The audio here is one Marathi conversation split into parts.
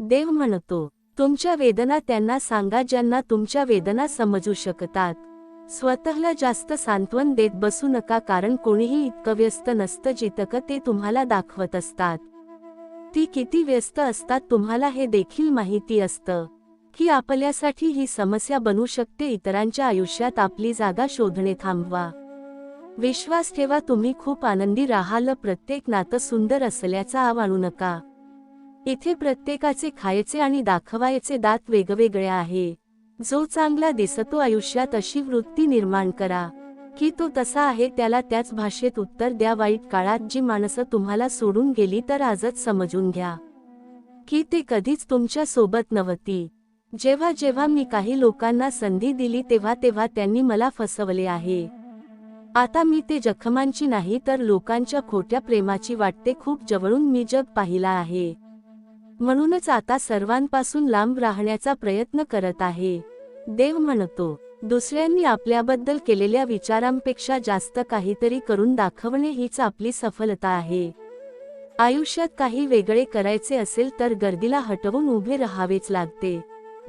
देव म्हणतो तुमच्या वेदना त्यांना सांगा ज्यांना तुमच्या वेदना समजू शकतात. स्वतःला जास्त सांत्वन देत बसू नका कारण कोणीही इतकं व्यस्त नसतं जितकं ते तुम्हाला दाखवत असतात. ती किती व्यस्त असतात तुम्हाला हे देखील माहिती असतं. की आपल्यासाठी ही समस्या बनू शकते इतरांच्या आयुष्यात आपली जागा शोधणे थांबवा. विश्वास ठेवा तुम्ही खूप आनंदी राहाल. प्रत्येक नातं सुंदर असल्याचा आव आणू नका. इथे प्रत्येकाचे खायचे आणि दाखवायचे दात वेगवेगळे आहे. जो चांगला दिसतो आयुष्यात अशी वृत्ती निर्माण करा. की तो तसा आहे त्याला त्याच भाषेत उत्तर द्या. वाईट काळात जी माणसं तुम्हाला सोडून गेली तर आजच समजून घ्या. की ते कधीच तुमच्यासोबत नव्हती. जेव्हा जेव्हा मी काही लोकांना संधी दिली तेव्हा तेव्हा त्यांनी मला फसवले आहे. आता मी ते जखमांची नाही तर लोकांच्या खोट्या प्रेमाची वाटते खूप जवळून मी जग पाहिला आहे. म्हणूनच आता सर्वांपासून लांब राहण्याचा प्रयत्न करत आहे. देव म्हणतो दुसऱ्यांनी आपल्याबद्दल केलेल्या विचारांपेक्षा जास्त काहीतरी करून दाखवणे हीच आपली सफलता आहे. आयुष्यात काही वेगळे करायचे असेल तर गर्दीला हटवून उभे राहावेच लागते.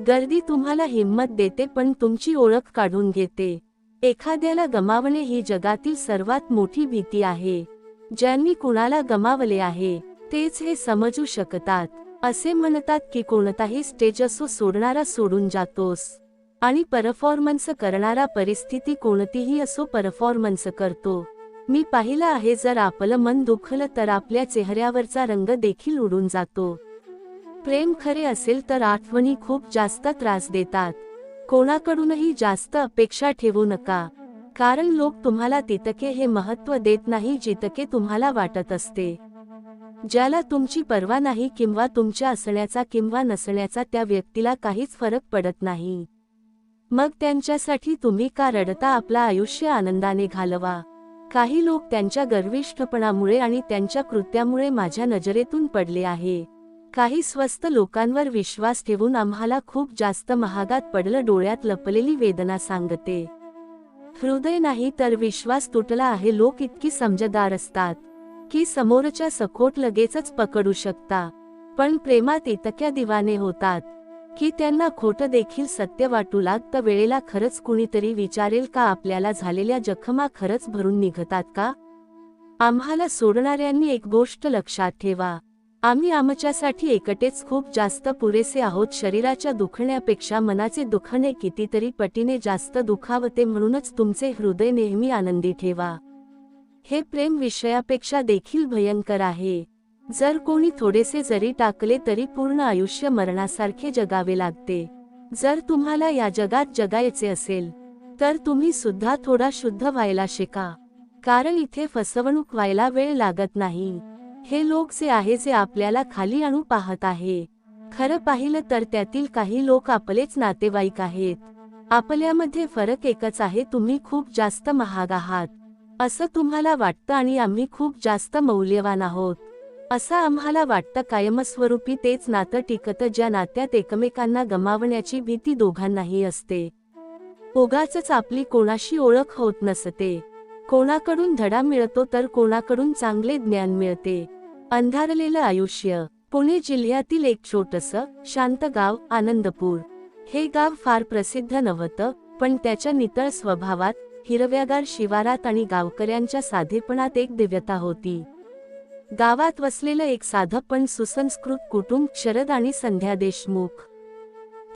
गर्दी तुम्हाला हिंमत देते पण तुमची ओळख काढून घेते. एखाद्याला गमावणे ही जगातील सर्वात मोठी भीती आहे. ज्यांनी कुणाला गमावले आहे तेच हे समजू शकतात. असे म्हणतात की कोणताही स्टेज असो सोडणारा सोडून जातोस. आणि परफॉर्मन्स करणारा परिस्थिती कोणतीही असो परफॉर्मन्स करतो. मी पाहिलं आहे जर आपलं मन दुखलं तर आपल्या चेहऱ्यावरचा रंग देखील उडून जातो. प्रेम खरे असेल तर आठवणी खूप जास्त त्रास देतात. कोणाकडूनही जास्त अपेक्षा ठेवू नका. कारण लोक तुम्हाला तितके हे महत्त्व देत नाही जितके तुम्हाला वाटत असते. ज्याला तुमची पर्वा नाही किंवा तुमच्या असण्याचा किंवा नसण्याचा त्या व्यक्तीला काहीच फरक पडत नाही. मग त्यांच्यासाठी तुम्ही का रडता आपला आयुष्य आनंदाने घालवा? काही लोक त्यांच्या गर्विष्ठपणामुळे आणि त्यांच्या कृत्यामुळे माझ्या नजरेतून पडले आहे. काही स्वस्त लोकांवर विश्वास ठेवून आम्हाला खूप जास्त महागात पडलं डोळ्यात लपलेली वेदना सांगते. हृदय नाही तर विश्वास तुटला आहे लोक इतकी समजदार असतात. की समोरच्या सखोट लगेचच पकडू शकता. पण प्रेमात इतक्या दिवाने होतात. की त्यांना खोटं देखील सत्य वाटू लागतं वेळेला खरंच कुणीतरी विचारेल का आपल्याला झालेल्या जखमा खरंच भरून निघतात का? आम्हाला सोडणाऱ्यांनी एक गोष्ट लक्षात ठेवा. आम्ही आमच्यासाठी एकटेच खूप जास्त पुरेसे आहोत शरीराच्या दुखण्यापेक्षा मनाचे दुखणे कितीतरी पटीने जास्त दुखावते म्हणूनच तुमचे हृदय नेहमी आनंदी ठेवा. हे प्रेम विषयापेक्षा देखील भयंकर आहे. जर कोणी थोडेसे जरी टाकले तरी पूर्ण आयुष्य मरणासारखे जगावे लागते. जर तुम्हाला या जगात जगायचे असेल तर तुम्ही सुद्धा थोडा शुद्ध व्हायला शिका. कारण इथे फसवणूक व्हायला वेळ लागत नाही. हे लोक जे आहे जे आपल्याला खाली आणू पाहत आहे. खरं पाहिलं तर त्यातील काही लोक आपलेच नातेवाईक आहेत. आपल्यामध्ये फरक एकच आहे तुम्ही खूप जास्त महाग आहात. असं तुम्हाला वाटतं आणि आम्ही खूप जास्त मौल्यवान आहोत. असं आम्हाला वाटतं कायमस्वरूपी तेच नातं टिकतं ज्या नात्यात एकमेकांना गमावण्याची भीती दोघांनाही असते. उगाच आपली कोणाशी ओळख होत नसते. कोणाकडून धडा मिळतो तर कोणाकडून चांगले ज्ञान मिळते. अंधारलेलं आयुष्य. पुणे जिल्ह्यातील एक छोटस शांत गाव आनंदपूर. हे गाव फार प्रसिद्ध नव्हतं पण त्याच्या नितळ स्वभावात हिरव्यागार शिवारात आणि गावकऱ्यांच्या साधेपणात एक दिव्यता होती. गावात वसलेलं एक साधं पण सुसंस्कृत कुटुंब शरद आणि संध्या देशमुख.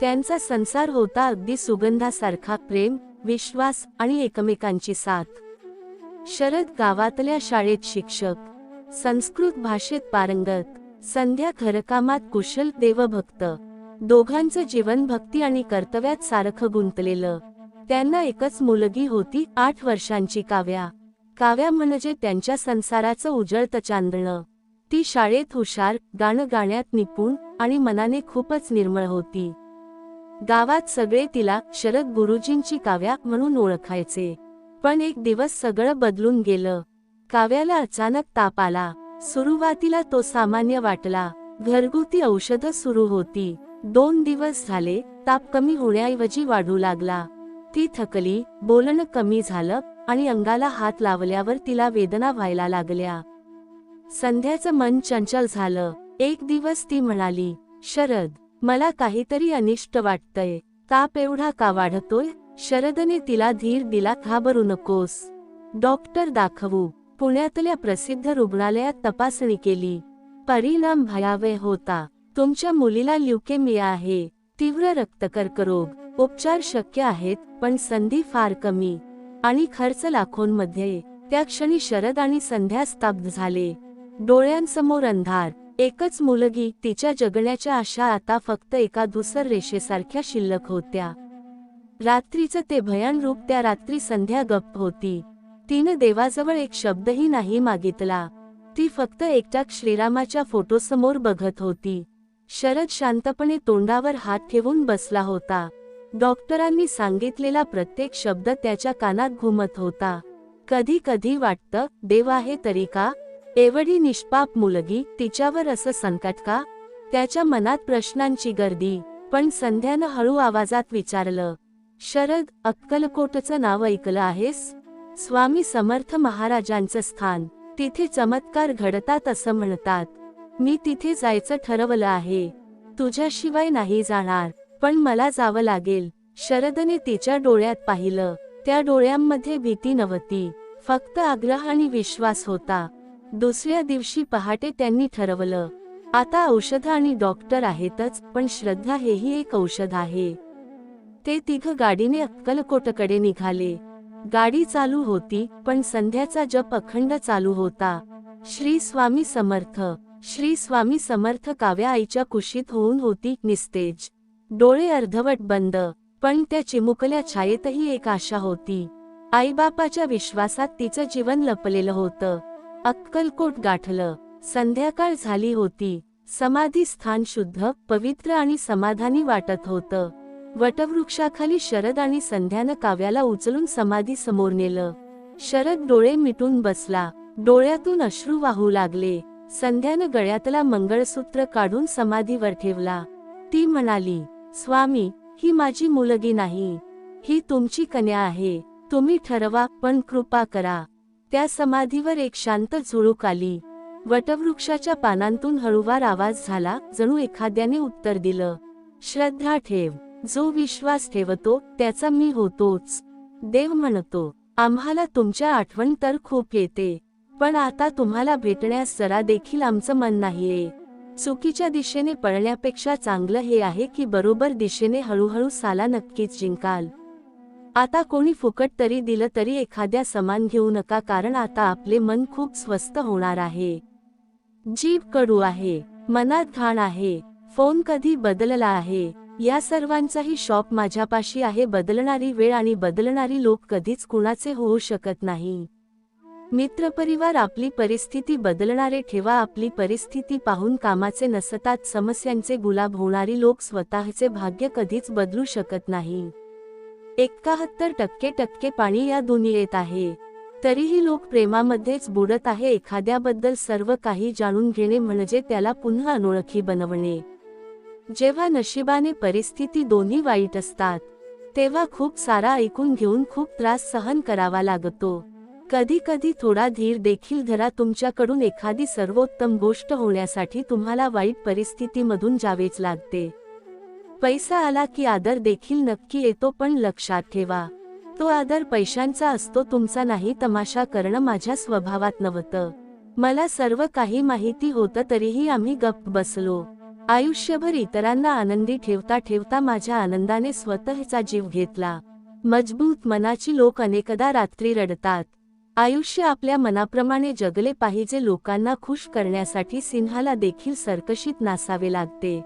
त्यांचा संसार होता अगदी सुगंधासारखा प्रेम विश्वास आणि एकमेकांची साथ. शरद गावातल्या शाळेत शिक्षक संस्कृत भाषेत पारंगत संध्या घरकामात कुशल देवभक्त. दोघांचं जीवन भक्ती आणि कर्तव्यात सारखं गुंतलेलं. त्यांना एकच मुलगी होती आठ वर्षांची काव्या. काव्या म्हणजे त्यांच्या संसाराचं उजळत चांदणं. ती शाळेत हुशार गाणं गाण्यात निपुण आणि मनाने खूपच निर्मळ होती. गावात सगळे तिला शरद गुरुजींची काव्या म्हणून ओळखायचे. पण एक दिवस सगळं बदलून गेलं. काव्याला अचानक ताप आला. सुरुवातीला तो सामान्य वाटला. घरगुती औषधं सुरू होती. दोन दिवस झाले ताप कमी होण्याऐवजी वाढू लागला. ती थकली बोलणं कमी झालं आणि अंगाला हात लावल्यावर तिला वेदना व्हायला लागल्या. संध्याचं मन चंचल झालं. एक दिवस ती म्हणाली शरद मला काहीतरी अनिष्ट वाटतंय. ताप एवढा का वाढतोय? शरदने तिला धीर दिला घाबरू नकोस. डॉक्टर दाखवू. पुण्यातल्या प्रसिद्ध रुग्णालयात तपासणी केली. परिणाम भयावह होता. तुमच्या मुलीला ल्युकेमिया आहे. तीव्र रक्तकर्करोग. उपचार शक्य आहेत पण संधी फार कमी. आणि खर्च लाखोंमध्ये. त्या क्षणी शरद आणि संध्या स्तब्ध झाले. डोळ्यांसमोर अंधार. एकच मुलगी तिच्या जगण्याच्या आशा आता फक्त एका धुसर रेषेसारख्या शिल्लक होत्या. रात्रीचं ते भयान रूप त्या रात्री संध्या गप्प होती. तिनं देवाजवळ एक शब्दही नाही मागितला. ती फक्त एकटाक श्रीरामाच्या फोटोसमोर बघत होती. शरद शांतपणे तोंडावर हात ठेवून बसला होता. डॉक्टरांनी सांगितलेला प्रत्येक शब्द त्याच्या कानात घुमत होता. कधी कधी वाटतं देव आहे तरी का? एवढी निष्पाप मुलगी तिच्यावर असं संकट का? त्याच्या मनात प्रश्नांची गर्दी. पण संध्यानं हळू आवाजात विचारलं शरद अक्कलकोटचं नाव ऐकलं आहेस? स्वामी समर्थ महाराजांचं स्थान. तिथे चमत्कार घडतात असं म्हणतात. मी तिथे जायचं ठरवलं आहे. तुझ्याशिवाय नाही जाणार. पण मला जावं लागेल. शरदने तिच्या डोळ्यात पाहिलं. त्या डोळ्यांमध्ये भीती नव्हती. फक्त आग्रह आणि विश्वास होता. दुसऱ्या दिवशी पहाटे त्यांनी ठरवलं. आता औषध आणि डॉक्टर आहेतच पण श्रद्धा हेही एक औषध आहे. ते तिघ गाडीने अक्कलकोटकडे निघाले. गाडी चालू होती पण संध्याचा जप अखंड चालू होता. श्री स्वामी समर्थ. श्री स्वामी समर्थ काव्या आईच्या कुशीत होऊन होती निस्तेज. डोळे अर्धवट बंद पण त्या चिमुकल्या छायेतही एक आशा होती. आईबापाच्या विश्वासात तिचं जीवन लपलेलं होतं. अक्कलकोट गाठलं. संध्याकाळ झाली होती. समाधी स्थान शुद्ध पवित्र आणि समाधानी वाटत होतं. वटवृक्षाखाली शरद आणि संध्यानं काव्याला उचलून समाधी समोर नेलं. शरद डोळे मिटून बसला. डोळ्यातून अश्रू वाहू लागले. संध्यानं गळ्यातला मंगळसूत्र काढून समाधीवर ठेवला. ती म्हणाली स्वामी ही माझी मुलगी नाही. ही तुमची कन्या आहे. तुम्ही ठरवा पण कृपा करा. त्या समाधीवर एक शांत झुळूक आली. वटवृक्षाच्या पानांतून हळुवार आवाज झाला जणू एखाद्याने उत्तर दिलं. श्रद्धा ठेव. जो विश्वास ठेवतो त्याचा मी होतोच. देव म्हणतो आम्हाला तुमच्या आठवण तर खूप येते. पण आता तुम्हाला भेटण्यास जरा देखील आमचं मन नाहीये. चुकीच्या दिशेने पळण्यापेक्षा चांगलं हे आहे की बरोबर दिशेने हळूहळू साला नक्कीच जिंकाल. आता कोणी फुकट तरी दिलं तरी एखाद्या समान घेऊ नका कारण आता आपले मन खूप स्वस्त होणार आहे. जीभ कडू आहे मनात घाण आहे फोन कधी बदलला आहे या सर्वांचाही शॉप माझ्यापाशी आहे बदलणारी वेळ आणि बदलणारी लोक कधीच कुणाचे होऊ शकत नाही. मित्रपरिवार आपली परिस्थिती बदलणारे ठेवा आपली परिस्थिती पाहून कामाचे नसतात समस्यांचे गुलाब होणारी लोक स्वतःचे भाग्य कधीच बदलू शकत नाही. एकाहत्तर टक्के टक्के पाणी या दुनियेत आहे. तरीही लोक प्रेमामध्येच बुडत आहे एखाद्याबद्दल सर्व काही जाणून घेणे म्हणजे त्याला पुन्हा अनोळखी बनवणे. जेव्हा नशिबाने परिस्थिती दोन्ही वाईट असतात तेव्हा खूप सारा ऐकून घेऊन खूप त्रास सहन करावा लागतो. कधी कधी थोडा धीर देखील धरा तुमच्याकडून एखादी सर्वोत्तम गोष्ट होण्यासाठी तुम्हाला वाईट परिस्थितीमधून जावेच लागते. पैसा आला की आदर देखील नक्की येतो पण लक्षात ठेवा. तो आदर पैशांचा असतो तुमचा नाही तमाशा करणं माझ्या स्वभावात नव्हतं. मला सर्व काही माहिती होतं तरीही आम्ही गप्प बसलो. आयुष्यभर इतरांना आनंदी ठेवता ठेवता माझ्या आनंदाने स्वतःचा जीव घेतला. मजबूत मनाची लोक अनेकदा रात्री रडतात. आयुष्य आपल्या मनाप्रमाणे जगले पाहिजे लोकांना खुश करण्यासाठी सिंहाला देखील सरकशीत नासावे लागते.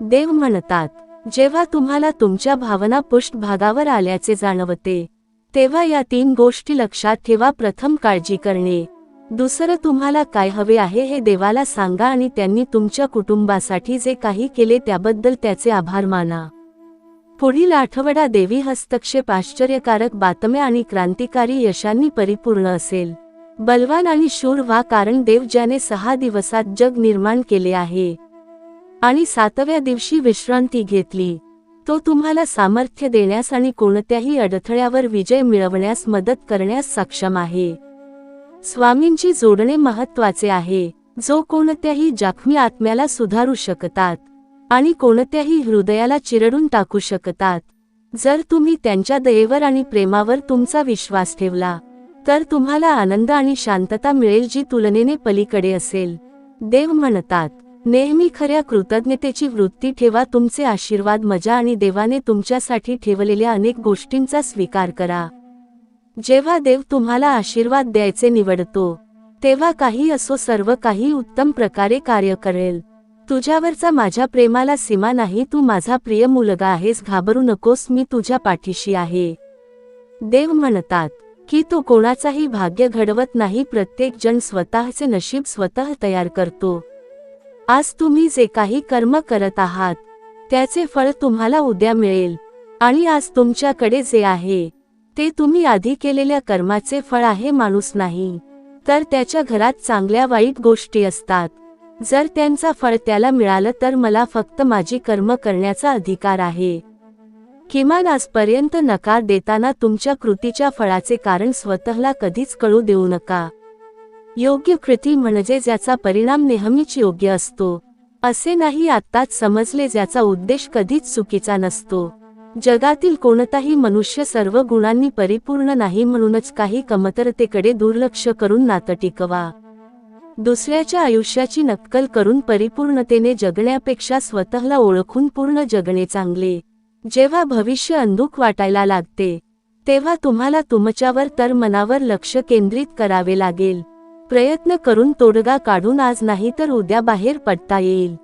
देव म्हणतात जेव्हा तुम्हाला तुमच्या भावना पृष्ठभागावर आल्याचे जाणवते तेव्हा या तीन गोष्टी लक्षात ठेवा. प्रथम काळजी करणे. दुसरं तुम्हाला काय हवे आहे हे देवाला सांगा आणि त्यांनी तुमच्या कुटुंबासाठी जे काही केले त्याबद्दल त्याचे आभार माना. पुढील आठवडा देवी हस्तक्षेप आश्चर्यकारक बातम्या आणि क्रांतिकारी यशांनी परिपूर्ण असेल. बलवान आणि शूर व्हा कारण देव ज्याने सहा दिवसात जग निर्माण केले आहे. आणि सातव्या दिवशी विश्रांती घेतली. तो तुम्हाला सामर्थ्य देण्यास आणि कोणत्याही अडथळ्यावर विजय मिळवण्यास मदत करण्यास सक्षम आहे. स्वामींची जोडणे महत्त्वाचे आहे. जो कोणत्याही जखमी आत्म्याला सुधारू शकतात. आणि कोणत्याही हृदयाला चिरडून टाकू शकतात. जर तुम्ही त्यांच्या दयेवर आणि प्रेमावर तुमचा विश्वास ठेवला तर तुम्हाला आनंद आणि शांतता मिळेल जी तुलनेने पलीकडे असेल. देव म्हणतात नेहमी खऱ्या कृतज्ञतेची वृत्ती ठेवा तुमचे आशीर्वाद मजा आणि देवाने तुमच्यासाठी ठेवलेल्या अनेक गोष्टींचा स्वीकार करा. जेव्हा देव तुम्हाला आशीर्वाद द्यायचे निवडतो तेव्हा काही असो सर्व काही उत्तम प्रकारे कार्य करेल. तुझ्यावरचा माझ्या प्रेमाला सीमा नाही तू माझा प्रिय मुलगा आहेस घाबरू नकोस मी तुझ्या पाठीशी आहे. देव म्हणतात की तो कोणाचाही भाग्य घडवत नाही प्रत्येक जण स्वतःचे नशीब स्वतः तयार करतो. आज तुम्ही जे काही कर्म करत आहात त्याचे फळ तुम्हाला उद्या मिळेल. आणि आज तुमच्याकडे जे आहे ते तुम्ही आधी केलेल्या कर्माचे फळ आहे माणूस नाही. तर त्याच्या घरात चांगल्या वाईट गोष्टी असतात. जर त्यांचा फळ त्याला मिळालं तर मला फक्त माझी कर्म करण्याचा अधिकार आहे. किमान आजपर्यंत नकार देताना तुमच्या कृतीच्या फळाचे कारण स्वतःला कधीच कळू देऊ नका. योग्य कृती म्हणजे ज्याचा परिणाम नेहमीच योग्य असतो. असे नाही आत्ताच समजले ज्याचा उद्देश कधीच चुकीचा नसतो. जगातील कोणताही मनुष्य सर्व गुणांनी परिपूर्ण नाही म्हणूनच काही कमतरतेकडे दुर्लक्ष करून नातं टिकवा. दुसऱ्याच्या आयुष्याची नक्कल करून परिपूर्णतेने जगण्यापेक्षा स्वतःला ओळखून पूर्ण जगणे चांगले. जेव्हा भविष्य अंधुक वाटायला लागते तेव्हा तुम्हाला तुमच्यावर तर मनावर लक्ष केंद्रित करावे लागेल. प्रयत्न करून तोडगा काढून आज नाही तर उद्या बाहेर पडता येईल.